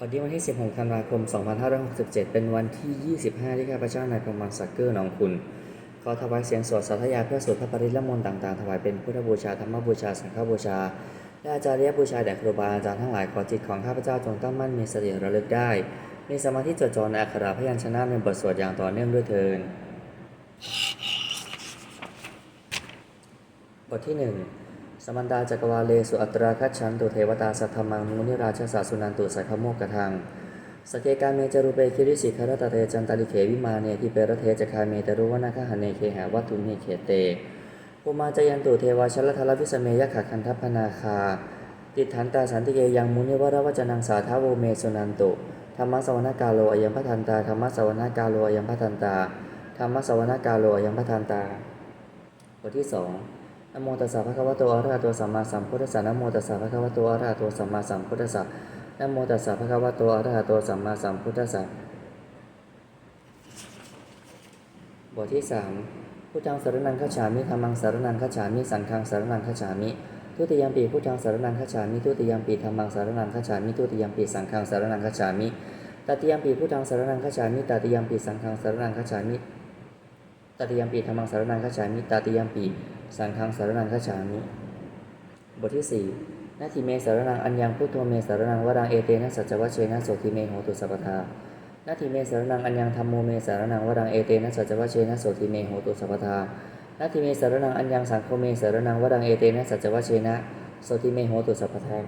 วันนี้วันที่ 16 ธันวาคม 2567 เป็นวันที่ 25 ที่ข้าพเจ้านายประมาณสักเกอร์หนองคุณขอถวายเสียงสวดสาธยายเพื่อสวดพระปริละมนต์ต่างๆ ถวายเป็นพุทธบูชา ธรรมบูชา สังฆบูชา และอาจารย์บูชาแด่ครูบาอาจารย์ทั้งหลาย ขอจิตของข้าพเจ้าจงตั้งมั่นมีสติระลึกได้ มีสมาธิจดจ่อในอักขระพยัญชนะในบทสวดอย่างต่อเนื่องด้วยเทินบทที่หนึ่ง สมันดาจักรวาเลสุอัตราคัจฉันตุเทวตาสัทธมังมุนิราชสาสุนันตุสัยขโมกกทังสเกกาเมจารุเปคิริสิคารตเตจันตาลิเขวิมาเนทิเปรเทจคาเมตรุวนาคหเนเคหาวัตุเนเขเตภูมาจยันตุเทวาชลทลวิสเมยขะคันทัพพนาคา ติฐานตาสันติเกยังมุนิวรวจนังสาทาโวเมสุนันตุธรรมสวนากาโลอยัมพทันตาธรรมสวนากาโลอยัมพทันตาธรรมสวนากาโลอยัมพทันตาบทที่สอง นโมตัสสะภะคะวะโตอะระหะโตสัมมาสัมพุทธัสสะนโมตัสสะภะคะวะโตอะระหะโตสัมมาสัมพุทธัสสะนโมตัสสะภะคะวะโตอะระหะโตสัมมาสัมพุทธัสสะบทที่สามพุทธังสารนังคัจามิธัมมังสารนังคัจามิ สังฆังสารนังคัจามิทุติยมปีพุทธังสารนังคัจามิทุติยมปีธัมมังสารนังคัจามิทุติยมปีสังฆังสารนังคัจามิตติยมปีพุทธังสารนังคัจามิตติยมปีสังฆังสารนังคัจามิตติยมปีธรรมังสารนังคัจามิตติยมปี สังฆังสารนังขจฉามิบทที่สี่นาทีเมสารนังอัญญังพุทโธเมสารนังวรังเอเตนะสัจวัชเชนะโสติเมโหตุสัพพทานาทีเมสารนังอัญญังธรรมโมเมสารนังวรังเอเตนะสัจวัชเชนะโสติเมโหตุสัพพทานาทีเมสารนังอัญญังสังโฆเมสารนังวรังเอเตนะสัจวัชเชนะโสติเมโหตุสัพพทา